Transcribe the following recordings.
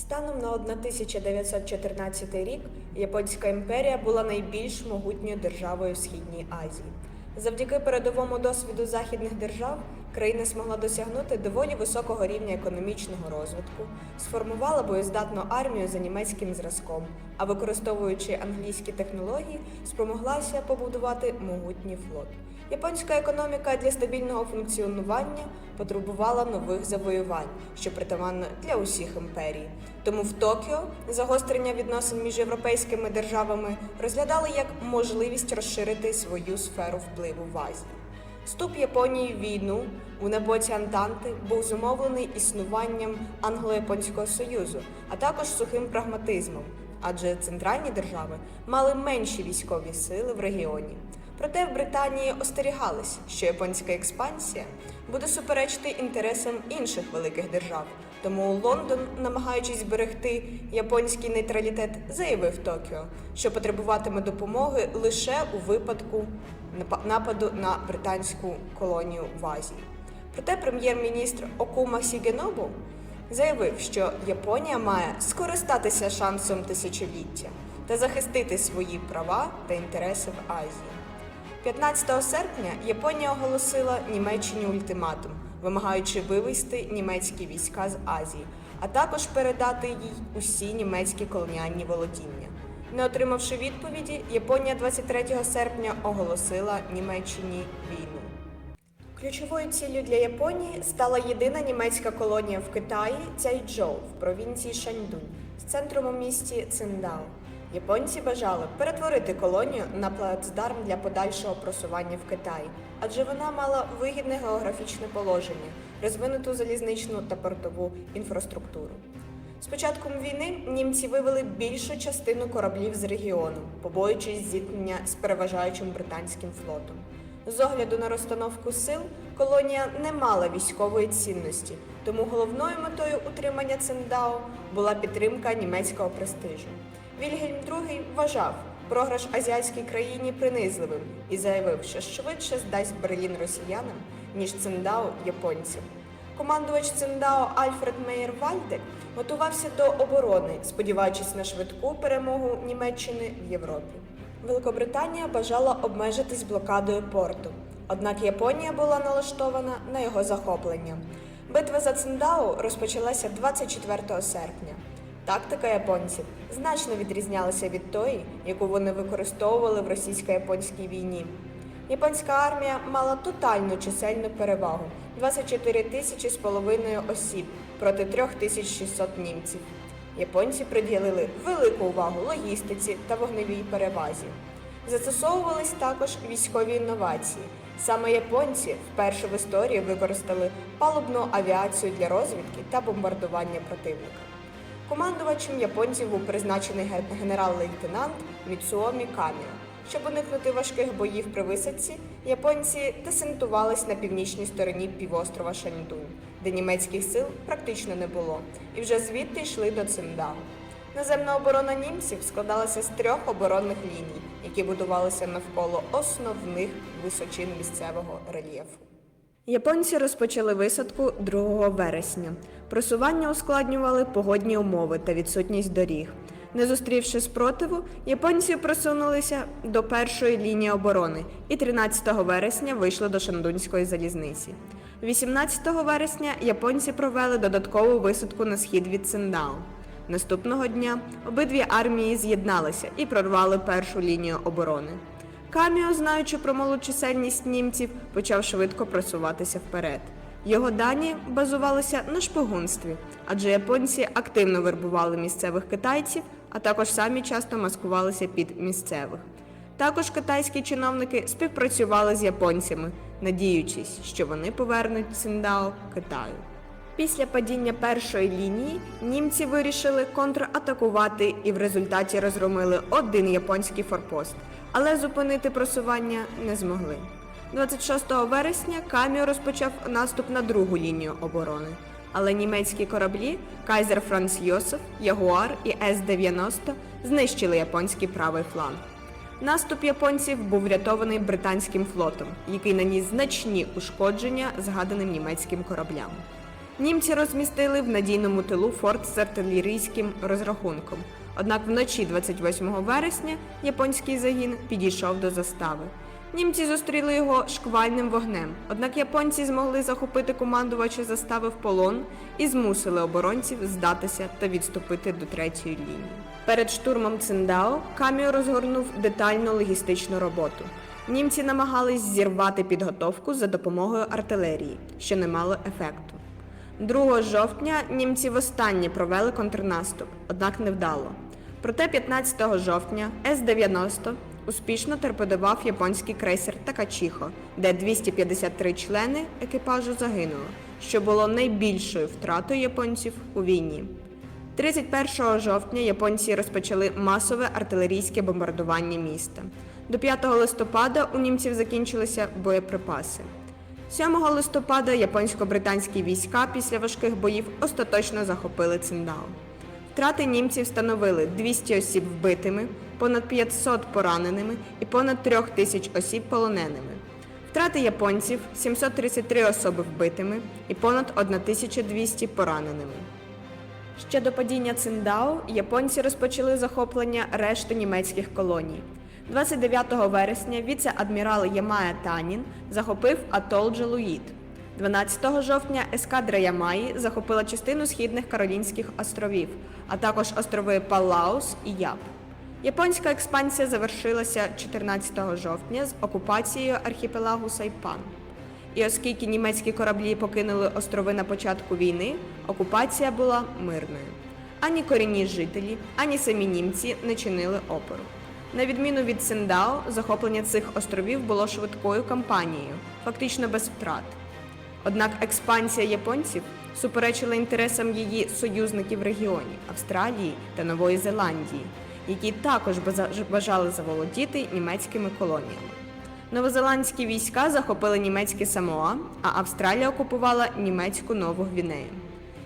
Станом на 1914 рік Японська імперія була найбільш могутньою державою в Східній Азії. Завдяки передовому досвіду західних держав країна змогла досягнути доволі високого рівня економічного розвитку, сформувала боєздатну армію за німецьким зразком, а використовуючи англійські технології, спромоглася побудувати могутній флот. Японська економіка для стабільного функціонування потребувала нових завоювань, що притаманно для усіх імперій. Тому в Токіо загострення відносин між європейськими державами розглядали як можливість розширити свою сферу впливу в Азії. Вступ Японії в війну у небоці Антанти був зумовлений існуванням Англо-Японського Союзу, а також сухим прагматизмом, адже центральні держави мали менші військові сили в регіоні. Проте в Британії остерігались, що японська експансія буде суперечити інтересам інших великих держав. Тому Лондон, намагаючись зберегти японський нейтралітет, заявив Токіо, що потребуватиме допомоги лише у випадку нападу на британську колонію в Азії. Проте прем'єр-міністр Окума Сігенобу заявив, що Японія має скористатися шансом тисячоліття та захистити свої права та інтереси в Азії. 15 серпня Японія оголосила Німеччині ультиматум, вимагаючи вивести німецькі війська з Азії, а також передати їй усі німецькі колоніальні володіння. Не отримавши відповіді, Японія 23 серпня оголосила Німеччині війну. Ключовою ціллю для Японії стала єдина німецька колонія в Китаї Цяйчжоу в провінції Шаньдунь з центром у місті Циндао. Японці бажали перетворити колонію на плацдарм для подальшого просування в Китаї, адже вона мала вигідне географічне положення, розвинуту залізничну та портову інфраструктуру. З початком війни німці вивели більшу частину кораблів з регіону, побоюючись зіткнення з переважаючим британським флотом. З огляду на розстановку сил колонія не мала військової цінності, тому головною метою утримання Циндао була підтримка німецького престижу. Вільгельм II вважав програш азіатській країні принизливим і заявив, що швидше здасть Берлін росіянам, ніж Циндао японцям. Командувач Циндао Альфред Мейер Вальде готувався до оборони, сподіваючись на швидку перемогу Німеччини в Європі. Великобританія бажала обмежитись блокадою порту, однак Японія була налаштована на його захоплення. Битва за Циндао розпочалася 24 серпня. Тактика японців значно відрізнялася від тої, яку вони використовували в російсько-японській війні. Японська армія мала тотальну чисельну перевагу 24 тисячі з половиною осіб проти 3600 німців. Японці приділили велику увагу логістиці та вогневій перевазі. Застосовувались також військові інновації. Саме японці вперше в історії використали палубну авіацію для розвідки та бомбардування противника. Командувачем японців був призначений генерал-лейтенант Міцуомі Каміо. Щоб уникнути важких боїв при висадці, японці десантувались на північній стороні півострова Шаньдунь, де німецьких сил практично не було, і вже звідти йшли до Циндао. Наземна оборона німців складалася з трьох оборонних ліній, які будувалися навколо основних височин місцевого рельєфу. Японці розпочали висадку 2 вересня. Просування ускладнювали погодні умови та відсутність доріг. Не зустрівши спротиву, японці просунулися до першої лінії оборони і 13 вересня вийшли до Шандунської залізниці. 18 вересня японці провели додаткову висадку на схід від Циндао. Наступного дня обидві армії з'єдналися і прорвали першу лінію оборони. Каміо, знаючи про малу чисельність німців, почав швидко просуватися вперед. Його дані базувалися на шпигунстві, адже японці активно вербували місцевих китайців, а також самі часто маскувалися під місцевих. Також китайські чиновники співпрацювали з японцями, надіючись, що вони повернуть Циндао Китаю. Після падіння першої лінії німці вирішили контратакувати і в результаті розгромили один японський форпост, але зупинити просування не змогли. 26 вересня Каміо розпочав наступ на другу лінію оборони. Але німецькі кораблі Кайзер Франц Йосиф, Ягуар і С-90 знищили японський правий фланг. Наступ японців був врятований британським флотом, який наніс значні ушкодження згаданим німецьким кораблям. Німці розмістили в надійному тилу форт з артилерійським розрахунком. Однак вночі 28 вересня японський загін підійшов до застави. Німці зустріли його шквальним вогнем, однак японці змогли захопити командувача застави в полон і змусили оборонців здатися та відступити до третьої лінії. Перед штурмом Циндао Каміо розгорнув детальну логістичну роботу. Німці намагались зірвати підготовку за допомогою артилерії, що не мало ефекту. 2 жовтня німці востаннє провели контрнаступ, однак невдало. Проте 15 жовтня С-90 успішно торпедував японський крейсер Такачіхо, де 253 члени екіпажу загинуло, що було найбільшою втратою японців у війні. 31 жовтня японці розпочали масове артилерійське бомбардування міста. До 5 листопада у німців закінчилися боєприпаси. 7 листопада японсько-британські війська після важких боїв остаточно захопили Циндао. Втрати німців становили 200 осіб вбитими, понад 500 пораненими і понад 3 тисяч осіб полоненими. Втрати японців 733 особи вбитими і понад 1200 пораненими. Ще до падіння Циндао японці розпочали захоплення решти німецьких колоній. 29 вересня віце-адмірал Ямая Танін захопив атол Джалуїд. 12 жовтня ескадра Ямаї захопила частину східних Каролінських островів, а також острови Паллаус і Яб. Японська експансія завершилася 14 жовтня з окупацією архіпелагу Сайпан. І оскільки німецькі кораблі покинули острови на початку війни, окупація була мирною. Ані корінні жителі, ані самі німці не чинили опору. На відміну від Синдао, захоплення цих островів було швидкою кампанією, фактично без втрат. Однак експансія японців суперечила інтересам її союзників в регіоні Австралії та Нової Зеландії, які також бажали заволодіти німецькими колоніями. Новозеландські війська захопили німецьке Самоа, а Австралія окупувала німецьку Нову Гвінею.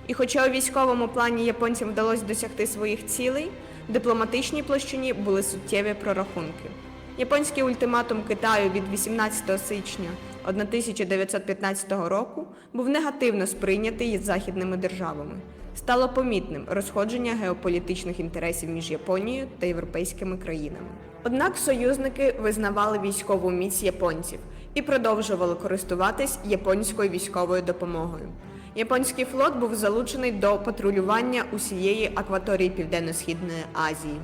І хоча у військовому плані японцям вдалося досягти своїх цілей, в дипломатичній площині були суттєві прорахунки. Японський ультиматум Китаю від 18 січня 1915 року був негативно сприйнятий західними державами. Стало помітним розходження геополітичних інтересів між Японією та європейськими країнами. Однак союзники визнавали військову міць японців і продовжували користуватись японською військовою допомогою. Японський флот був залучений до патрулювання усієї акваторії Південно-Східної Азії.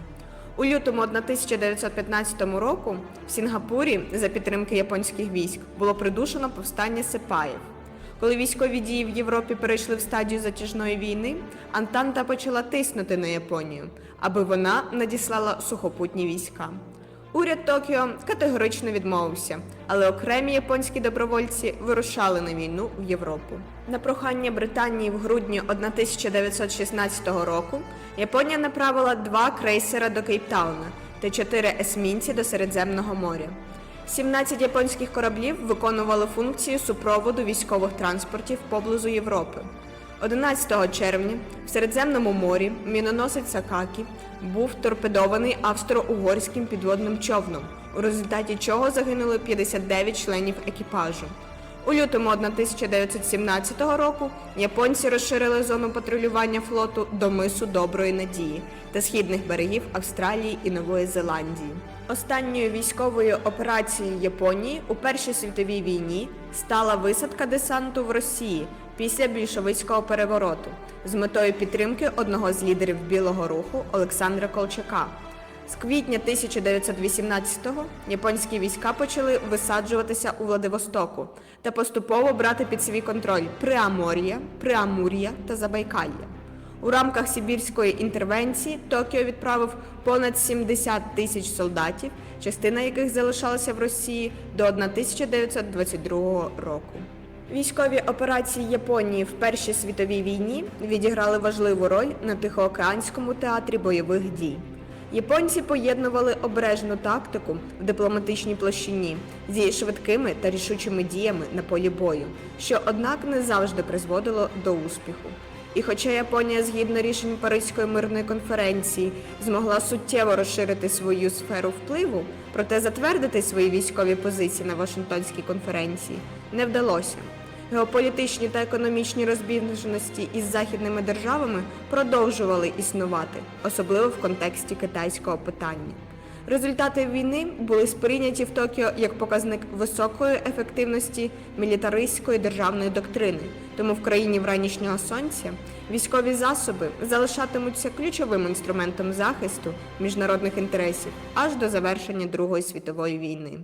У лютому 1915 року в Сінгапурі за підтримки японських військ було придушено повстання сепаїв. Коли військові дії в Європі перейшли в стадію затяжної війни, Антанта почала тиснути на Японію, аби вона надіслала сухопутні війська. Уряд Токіо категорично відмовився, але окремі японські добровольці вирушали на війну в Європу. На прохання Британії в грудні 1916 року Японія направила два крейсера до Кейптауна та чотири есмінці до Середземного моря. 17 японських кораблів виконували функцію супроводу військових транспортів поблизу Європи. 11 червня в Середземному морі міноносець Сакакі був торпедований австро-угорським підводним човном, у результаті чого загинули 59 членів екіпажу. У лютому 1917 року японці розширили зону патрулювання флоту до мису Доброї Надії та східних берегів Австралії і Нової Зеландії. Останньою військовою операцією Японії у Першій світовій війні стала висадка десанту в Росії після більшовицького перевороту з метою підтримки одного з лідерів Білого руху Олександра Колчака. З квітня 1918-го японські війська почали висаджуватися у Владивостоку та поступово брати під свій контроль Преамор'я, Преамур'я та Забайкалья. У рамках Сибірської інтервенції Токіо відправив понад 70 тисяч солдатів, частина яких залишалася в Росії до 1922 року. Військові операції Японії в Першій світовій війні відіграли важливу роль на Тихоокеанському театрі бойових дій. Японці поєднували обережну тактику в дипломатичній площині зі швидкими та рішучими діями на полі бою, що однак не завжди призводило до успіху. І хоча Японія, згідно рішень Паризької мирної конференції, змогла суттєво розширити свою сферу впливу, проте затвердити свої військові позиції на Вашингтонській конференції не вдалося. Геополітичні та економічні розбіжності із західними державами продовжували існувати, особливо в контексті китайського питання. Результати війни були сприйняті в Токіо як показник високої ефективності мілітаристської державної доктрини. Тому в країні вранішнього сонця військові засоби залишатимуться ключовим інструментом захисту міжнародних інтересів аж до завершення Другої світової війни.